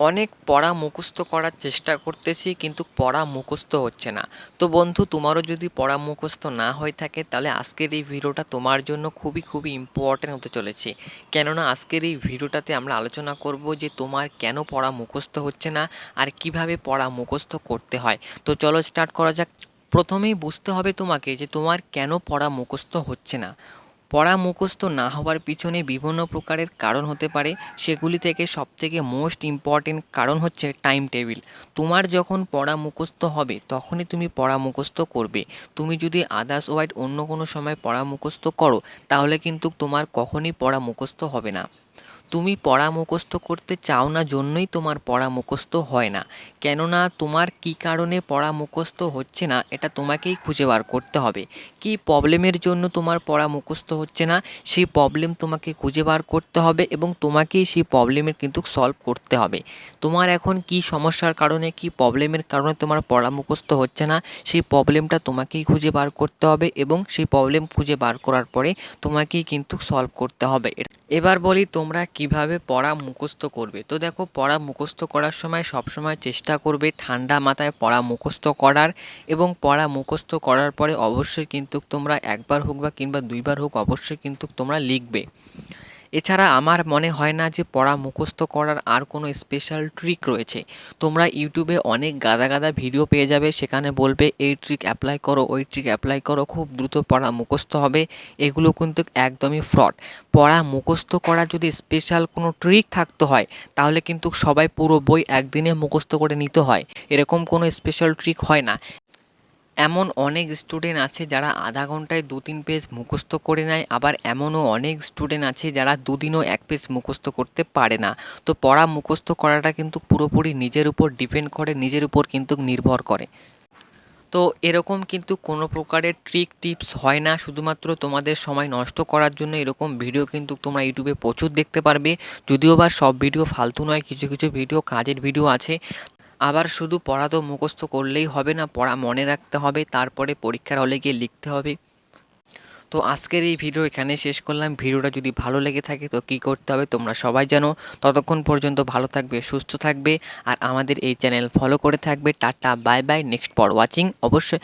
অনেক পড়া মুখস্থ করার চেষ্টা করতেছি, কিন্তু পড়া মুখস্থ হচ্ছে না। তো বন্ধু, তোমারও যদি পড়া মুখস্থ না হয়ে থাকে, তাহলে আজকের এই ভিডিওটা তোমার জন্য খুবই খুবই ইম্পর্ট্যান্ট হতে চলেছে। কেননা আজকের এই ভিডিওটাতে আমরা আলোচনা করব যে তোমার কেন পড়া মুখস্থ হচ্ছে না আর কীভাবে পড়া মুখস্থ করতে হয়। তো চলো স্টার্ট করা যাক। প্রথমেই বুঝতে হবে তোমাকে যে তোমার কেন পড়া মুখস্থ হচ্ছে না। পড়া মুখস্থ না হওয়ার পিছনে বিভিন্ন প্রকারের কারণ হতে পারে। সেগুলি থেকে সবথেকে মোস্ট ইম্পর্টেন্ট কারণ হচ্ছে টাইম টেবিল তোমার যখন পড়া মুখস্থ হবে, তখনই তুমি পড়া মুখস্থ করবে। তুমি যদি আদার্স ওয়াইড অন্য কোনো সময় পড়া মুখস্থ করো, তাহলে কিন্তু তোমার কখনই পড়া মুখস্থ হবে না। তুমি পড়া মুখস্থ করতে চাও না জন্যই তোমার পড়া মুখস্থ হয় না। কেননা তোমার কী কারণে পড়া মুখস্থ হচ্ছে না, এটা তোমাকেই খুঁজে বার করতে হবে। কী প্রবলেমের জন্য তোমার পড়া মুখস্থ হচ্ছে না, সেই প্রবলেম তোমাকে খুঁজে বার করতে হবে এবং তোমাকেই সেই প্রবলেমের কিন্তু সলভ করতে হবে। তোমার এখন কী সমস্যার কারণে, কী প্রবলেমের কারণে তোমার পড়া মুখস্থ হচ্ছে না, সেই প্রবলেমটা তোমাকেই খুঁজে বার করতে হবে এবং সেই প্রবলেম খুঁজে বার করার পরে তোমাকেই কিন্তু সলভ করতে হবে। এবার বলি তোমরা কীভাবে পড়া মুখস্থ করবে। তো দেখো, পড়া মুখস্থ করার সময় সবসময় চেষ্টা করবে ঠান্ডা মাথায় পড়া মুখস্থ করার এবং পড়া মুখস্থ করার পরে অবশ্যই কিন্তু তোমরা একবার হোক বা কিংবা দুইবার হোক অবশ্যই কিন্তু তোমরা লিখবে। এছাড়া আমার মনে হয় না যে পড়া মুখস্থ করার আর কোনো স্পেশাল ট্রিক রয়েছে। তোমরা ইউটিউবে অনেক গাদা গাদা ভিডিও পেয়ে যাবে, সেখানে বলবে, এই ট্রিক অ্যাপ্লাই করো, ওই ট্রিক অ্যাপ্লাই করো, খুব দ্রুত পড়া মুখস্থ হবে। এগুলো কিন্তু একদমই ফ্রড পড়া মুখস্থ করা যদি স্পেশাল কোনো ট্রিক থাকতে হয়, তাহলে কিন্তু সবাই পুরো বই একদিনে মুখস্থ করে নিতে হয়। এরকম কোনো স্পেশাল ট্রিক হয় না। এমন অনেক স্টুডেন্ট আছে যারা আধা ঘন্টায় দু তিন পেজ মুখস্থ করে নেয়, আবার এমনও অনেক স্টুডেন্ট আছে যারা দুদিনও এক পেজ মুখস্থ করতে পারে না। তো পড়া মুখস্থ করাটা কিন্তু পুরোপুরি নিজের উপর ডিপেন্ড করে, নিজের উপর কিন্তু নির্ভর করে। তো এরকম কিন্তু কোনো প্রকারের ট্রিক টিপস হয় না। শুধুমাত্র তোমাদের সময় নষ্ট করার জন্য এরকম ভিডিও কিন্তু তোমরা ইউটিউবে প্রচুর দেখতে পারবে। যদিও বা সব ভিডিও ফালতু নয়, কিছু কিছু ভিডিও কাজের ভিডিও আছে। আবার শুধু পড়া তো মুখস্থ করলেই হবে না, পড়া মনে রাখতে হবে, তারপরে পরীক্ষার হলে গিয়ে লিখতে হবে। তো আজকের এই ভিডিও এখানে শেষ করলাম। ভিডিওটা যদি ভালো লেগে থাকে তো কী করতে হবে তোমরা সবাই জানো। ততক্ষণ পর্যন্ত ভালো থাকবে, সুস্থ থাকবে, আর আমাদের এই চ্যানেল ফলো করে থাকবে। টাটা, বাই বাই, নেক্সট পর ওয়াচিং অবশ্যই